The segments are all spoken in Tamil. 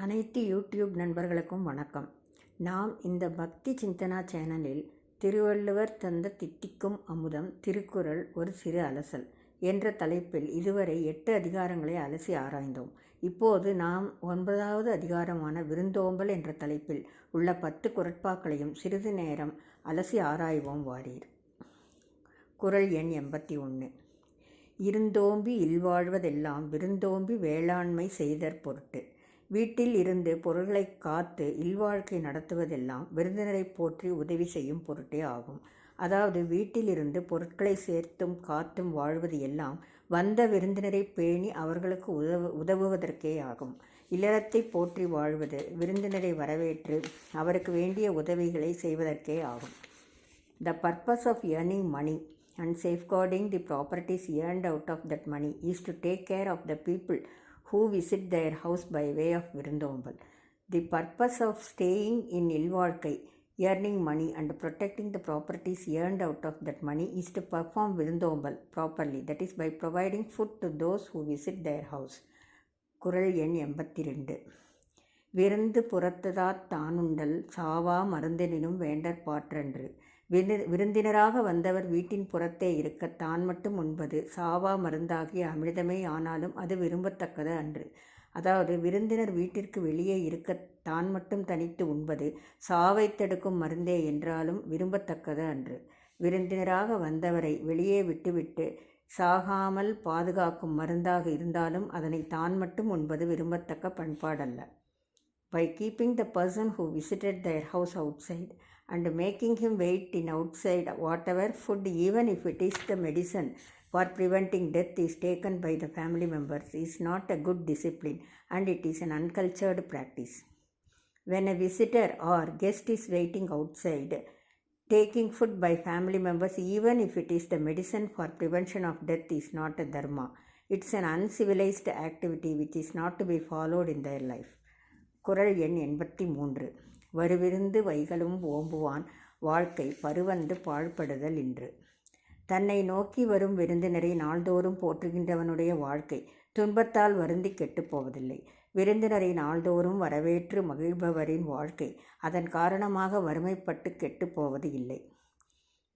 அனைத்து யூடியூப் நண்பர்களுக்கும் வணக்கம். நாம் இந்த பக்தி சிந்தனா சேனலில் திருவள்ளுவர் தந்த தித்திக்கும் அமுதம் திருக்குறள் ஒரு சிறு அலசல் என்ற தலைப்பில் இதுவரை எட்டு அதிகாரங்களை அலசி ஆராய்ந்தோம். இப்போது நாம் ஒன்பதாவது அதிகாரமான விருந்தோம்பல் என்ற தலைப்பில் உள்ள பத்து குரட்பாக்களையும் சிறிது நேரம் அலசி ஆராய்வோம் வாரீர். குறள் எண் எண்பத்தி ஒன்று. இருந்தோம்பி இல்வாழ்வதெல்லாம் விருந்தோம்பி வேளாண்மை செய்தற் பொருட்டு. வீட்டில் இருந்து பொருள்களை காத்து இல்வாழ்க்கை நடத்துவதெல்லாம் விருந்தினரை போற்றி உதவி செய்யும் பொருட்டே ஆகும். அதாவது வீட்டில் இருந்து பொருட்களை சேர்த்தும் காத்தும் வாழ்வது எல்லாம் வந்த விருந்தினரை பேணி அவர்களுக்கு உதவு உதவுவதற்கே ஆகும். இல்லறத்தை போற்றி வாழ்வது விருந்தினரை வரவேற்று அவருக்கு வேண்டிய உதவிகளை செய்வதற்கே ஆகும். The purpose of earning money and safeguarding the properties earned out of that money is to take care of the people who visit their house by way of Virundombal. The purpose of staying in Ilvarkai, earning money and protecting the properties earned out of that money is to perform Virundombal properly, that is by providing food to those who visit their house. குறள் எண் எண்பத்தி ரெண்டு விருந்து புறத்ததாத் தானுண்டல் சாவா மருந்தெனினும் வேண்டற் பாற்றன்று விரு விருந்தினராக வந்தவர் வீட்டின் புறத்தே இருக்க தான் மட்டும் உண்பது சாவா மருந்தாகிய அமிர்தமே ஆனாலும் அது விரும்பத்தக்கது அன்று. அதாவது விருந்தினர் வீட்டிற்கு வெளியே இருக்க தான் மட்டும் தனித்து உண்பது சாவை தடுக்கும் மருந்தே என்றாலும் விரும்பத்தக்கது அன்று. விருந்தினராக வந்தவரை வெளியே விட்டுவிட்டு சாகாமல் பாதுகாக்கும் மருந்தாக இருந்தாலும் அதனை தான் மட்டும் உண்பது விரும்பத்தக்க பண்பாடல்ல. By keeping the person who visited their house outside and making him wait in outside whatever food even if it is the medicine for preventing death is taken by the family members is not a good discipline and it is an uncultured practice when a visitor or guest is waiting outside taking food by family members even if it is the medicine for prevention of death is not a dharma it's an uncivilized activity which is not to be followed in their life குறள் எண் எண்பத்தி மூன்று வருவிருந்து வைகளும் ஓம்புவான். வாழ்க்கை பருவந்து பாழ்படுதல் இன்று. தன்னை நோக்கி வரும் விருந்தினரை நாள்தோறும் போற்றுகின்றவனுடைய வாழ்க்கை துன்பத்தால் வருந்தி கெட்டுப்போவதில்லை விருந்தினரை நாள்தோறும் வரவேற்று மகிழ்பவரின் வாழ்க்கை அதன் காரணமாக வறுமைப்பட்டு கெட்டுப்போவது இல்லை.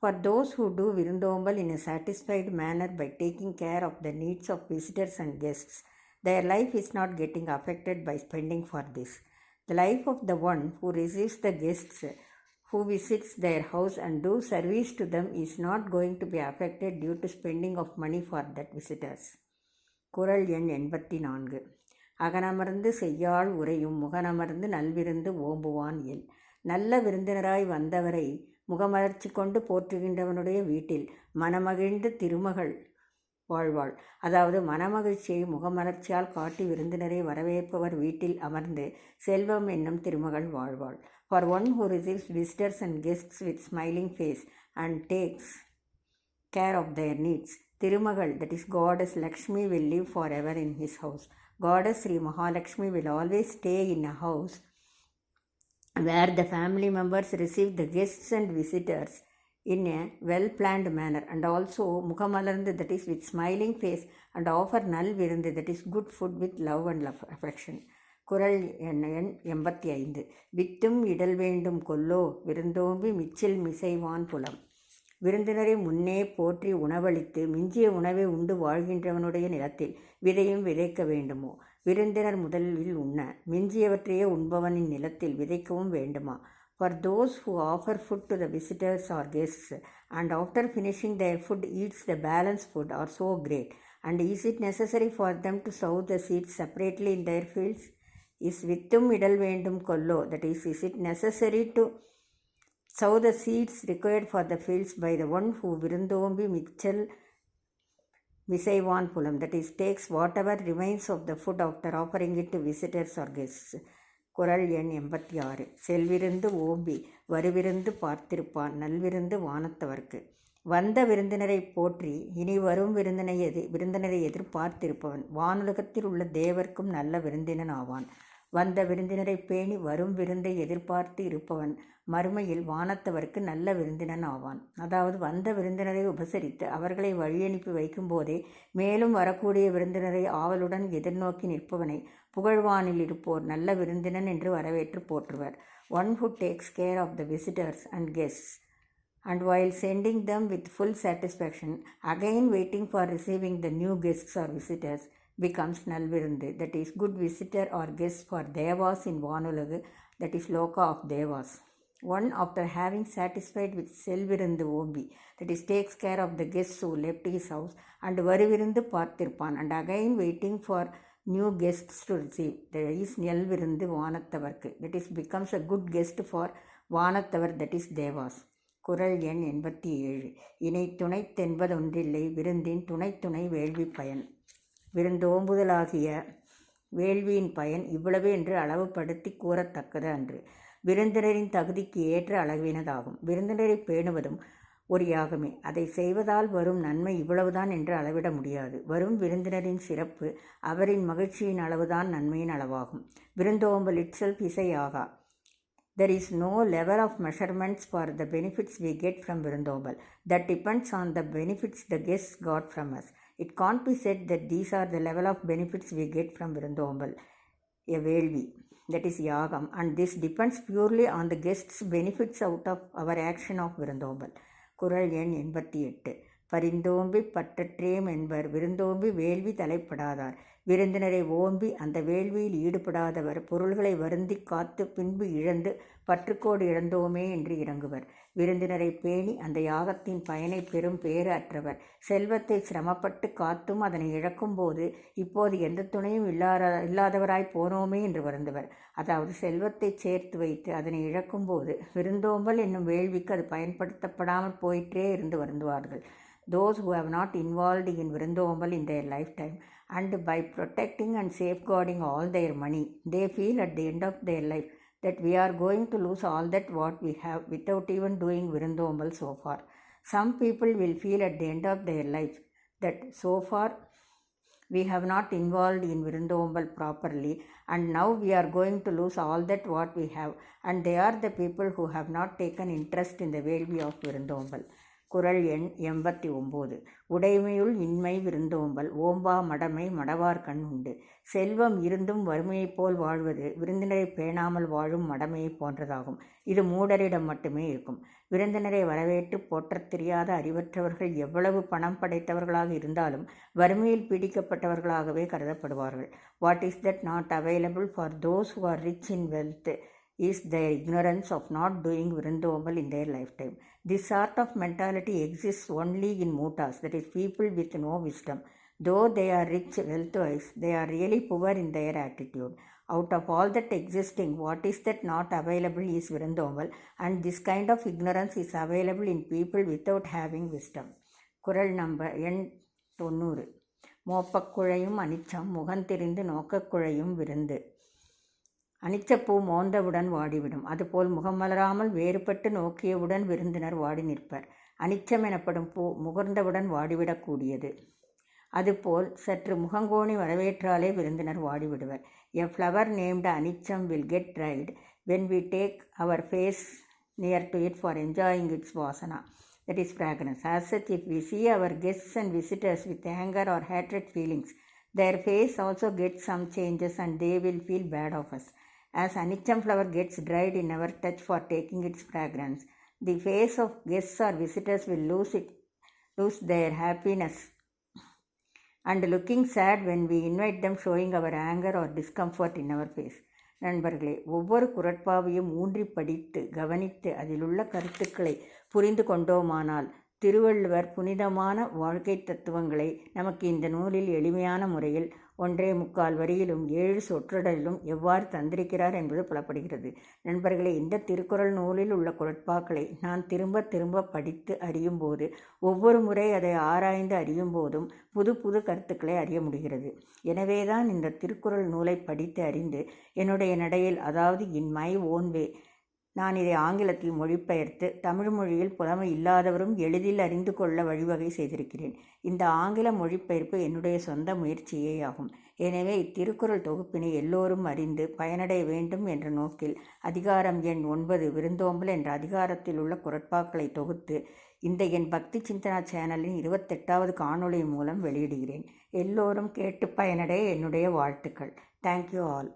For those who do Virundombal in a satisfied manner by taking care of the needs of visitors and guests, their life is not getting affected by spending for this. The life of the one who receives the guests who visits their house and do service to them is not going to be affected due to spending of money for that visitors. குரல் எண் எண்பத்தி நான்கு அகனமர்ந்து செய்யாள் உரையும் முகனமர்ந்து நல்விருந்து ஓம்புவான் எல் நல்ல விருந்தினராய் வந்தவரை முகமலர்ச்சி கொண்டு போற்றுகின்றவனுடைய வீட்டில் மனமகிழ்ந்து திருமகள் வாழ்வாள். அதாவது மனமகிழ்ச்சியை முகமலர்ச்சியால் காட்டி விருந்தினரை வரவேற்பவர் வீட்டில் அமர்ந்து செல்வம் என்னும் திருமகள் வாழ்வாள். For one who receives visitors and guests with smiling face and takes care of their needs Thirumagal that is goddess Lakshmi will live for ever in his house goddess Sri Mahalakshmi will always stay in a house where the family members receive the guests and visitors in a well planned manner. And also முகமலர்ந்து that is with smiling face and offer நல் விருந்து that is good food with love and love affection. குரல் எண் எண் எண்பத்தி ஐந்து. வித்தும் இடல் வேண்டும் கொல்லோ விருந்தோம்பி மிச்சில் மிசைவான் புலம். விருந்தினரை முன்னே போற்றி உணவளித்து மிஞ்சிய உணவை உண்டு வாழ்கின்றவனுடைய நிலத்தில் விதையும் விதைக்க வேண்டுமோ? விருந்தினர் முதலில் உண்ண மிஞ்சியவற்றையே உண்பவனின் நிலத்தில் விதைக்கவும் வேண்டுமா? for those who offer food to the visitors or guests, and after finishing their food eats the balanced food are so great. And is it necessary for them to sow the seeds separately in their fields? Is vittum idal vendum kollo, that is, is it necessary to sow the seeds required for the fields by the one who virundhombi mitchell visaivan pulam, that is, takes whatever remains of the food after offering it to visitors or guests? குரல் எண் எண்பத்தி ஆறு செல்விருந்து ஓம்பி வருவிருந்து பார்த்திருப்பான் நல்விருந்து வானத்தவர்க்கு. வந்த விருந்தினரை போற்றி இனி வரும் விருந்தினை எது விருந்தினரை எதிர்பார்த்திருப்பவன் வானுலகத்தில் உள்ள தேவர்க்கும் நல்ல விருந்தினன் ஆவான். வந்த விருந்தினரை பேணி வரும் விருந்தை எதிர்பார்த்து இருப்பவன் மறுமையில் வானத்தவர்க்கு நல்ல விருந்தினன் ஆவான். அதாவது வந்த விருந்தினரை உபசரித்து அவர்களை வழியனுப்பி வைக்கும்போதே மேலும் வரக்கூடிய விருந்தினரை ஆவலுடன் எதிர்நோக்கி நிற்பவனை புகழ்வானில் இருப்போர் நல்ல விருந்தினன் என்று வரவேற்று போற்றுவர் one who takes care of the visitors and guests and while sending them with full satisfaction again waiting for receiving the new guests or visitors becomes நல்விருந்து that is good visitor or guest for Devas in வானுலகு that is Lokah of Devas one after having satisfied with செல்விருந்து ஓம்பி that is takes care of the guest who left his house and வருவிருந்து பார்த்திருப்பான் and again waiting for new guest to receive receive. Is நெல் விருந்து வானத்தவர்க்கு. That is becomes a good guest for வானத்தவர் that is Dewas குரல் எண் எண்பத்தி ஏழு. இணை துணைத்தென்பதொன்றில்லை விருந்தின் துணைத்துணை வேள்வி பயன். விருந்தோம்புதலாகிய வேள்வியின் பயன் இவ்வளவு என்று அளவுபடுத்தி கூறத்தக்கது அன்று. விருந்தினரின் தகுதிக்கு ஏற்ற அளவினதாகும். விருந்தினரை பேணுவதும் ஒரு யாகமே அதை செய்வதால் வரும் நன்மை இவ்வளவுதான் என்று அளவிட முடியாது வரும் விருந்தினரின் சிறப்பு அவரின் மகிழ்ச்சியின் அளவுதான் நன்மையின் அளவாகும் விருந்தோம்பல் itself இசையாகா there is no level of measurements for the benefits we get from விருந்தோம்பல் that depends on the benefits the guest got from us it can't be said that these are the level of benefits we get from விருந்தோம்பல் எ வேள்வி தட் இஸ் யாகம் and this depends purely on the guests benefits out of our action of விருந்தோம்பல் குரல் எண் எண்பத்தி எட்டு பரிந்தோம்பி பற்றற்றேம் என்பர் விருந்தோம்பி வேள்வி தலைப்படாதார். விருந்தினரை ஓம்பி அந்த வேள்வியில் ஈடுபடாதவர் பொருள்களை வருந்தி காத்து பின்பு இழந்து பற்றுக்கோடு இழந்தோமே என்று இறங்குவர். விருந்தினரை பேணி அந்த யாகத்தின் பயனை பெறும் பேறு அற்றவர் செல்வத்தை சிரமப்பட்டு காத்தும் அதனை இழக்கும் போது இப்போது எந்த துணையும் இல்லாத இல்லாதவராய் போனோமே என்று வருந்துவர். அதாவது செல்வத்தை சேர்த்து வைத்து அதனை இழக்கும்போது விருந்தோம்பல் என்னும் வேள்விக்கு அது பயன்படுத்தப்படாமல் போயிற்றே இருந்து வருந்துவார்கள். Those who have not involved in Virindombal in their lifetime and by protecting and safeguarding all their money, they feel at the end of their life that we are going to lose all that what we have without even doing Virindombal so far. Some people will feel at the end of their life that so far we have not involved in Virindombal properly and now we are going to lose all that what we have and they are the people who have not taken interest in the Velvi of Virindombal. குரல் எண் எண்பத்தி ஒம்பது உடைமையுள் இன்மை விருந்தோம்பல் ஓம்பா மடமை மடவார் கண் உண்டு. செல்வம் இருந்தும் வறுமையைப் போல் வாழ்வது விருந்தினரை பேணாமல் வாழும் மடமையைப் போன்றதாகும். இது மூடரிடம் மட்டுமே இருக்கும். விருந்தினரை வரவேற்று போற்றத் தெரியாத அறிவற்றவர்கள் எவ்வளவு பணம் படைத்தவர்களாக இருந்தாலும் வறுமையில் பீடிக்கப்பட்டவர்களாகவே கருதப்படுவார்கள். What is that not available for those who are rich in wealth Is their ignorance of not doing Virindombal in their lifetime. This sort of mentality exists only in mutas, that is, people with no wisdom. Though they are rich wealth-wise, they are really poor in their attitude. Out of all that existing, what is that not available is Virindombal, and this kind of ignorance is available in people without having wisdom. குரல் நம்பர் எண் தொண்ணூறு மோப்பக்குழையும் அனிச்சம் முகந்தெரிந்து நோக்கக்குழையும் விருந்து அனிச்சப்பூ மோந்தவுடன் வாடிவிடும். அதுபோல் முகமலராமல் வேறுபட்டு நோக்கியவுடன் விருந்தினர் வாடி நிற்பர். அனிச்சம் எனப்படும் பூ முகர்ந்தவுடன் வாடிவிடக்கூடியது அதுபோல் சற்று முகங்கோணி வரவேற்றாலே விருந்தினர் வாடிவிடுவர். A flower named Anicham will get dried when we take our face near to it for enjoying its Vasana that is fragrance as such if we see our guests and visitors with anger or hatred feelings their face also get some changes and they will feel bad of us As anicham flower gets dried in our touch for taking its fragrance, the face of guests or visitors will lose it, lose their happiness, and looking sad when we invite them, showing our anger or discomfort in our face. நண்பர்களே ஒவ்வொரு குரட்பாவையும் ஊன்றி படித்து கவனித்து அதிலுள்ள கருத்துக்களை புரிந்து கொண்டோமானால் திருவள்ளுவர் புனிதமான வாழ்க்கை தத்துவங்களை நமக்கு இந்த நூலில் எளிமையான முறையில் ஒன்றே முக்கால் வரியிலும் ஏழு சொற்றொடரிலும் எவ்வாறு தந்திருக்கிறார் என்பது புலப்படுகிறது. நண்பர்களே இந்த திருக்குறள் நூலில் உள்ள குரட்பாக்களை நான் திரும்ப திரும்ப படித்து அறியும் போது ஒவ்வொரு முறை அதை ஆராய்ந்து அறியும் போதும் புது புது கருத்துக்களை அறிய முடிகிறது. எனவேதான் இந்த திருக்குறள் நூலை படித்து அறிந்து என்னுடைய நடையில் அதாவது இன் மை ஓன் வே நான் இதை ஆங்கிலத்தில் மொழிபெயர்த்து தமிழ் மொழியில் புலமை இல்லாதவரும் எளிதில் அறிந்து கொள்ள வழிவகை செய்திருக்கிறேன். இந்த ஆங்கில மொழிபெயர்ப்பு என்னுடைய சொந்த முயற்சியே ஆகும். எனவே இத்திருக்குறள் தொகுப்பினை எல்லோரும் அறிந்து பயனடைய வேண்டும் என்ற நோக்கில் அதிகாரம் எண் ஒன்பது விருந்தோம்பல் என்ற அதிகாரத்தில் உள்ள குரட்பாக்களை தொகுத்து இந்த என் பக்தி சிந்தனா சேனலின் இருபத்தெட்டாவது காணொளி மூலம் வெளியிடுகிறேன். எல்லோரும் கேட்டு பயனடைய என்னுடைய வாழ்த்துக்கள். Thank you all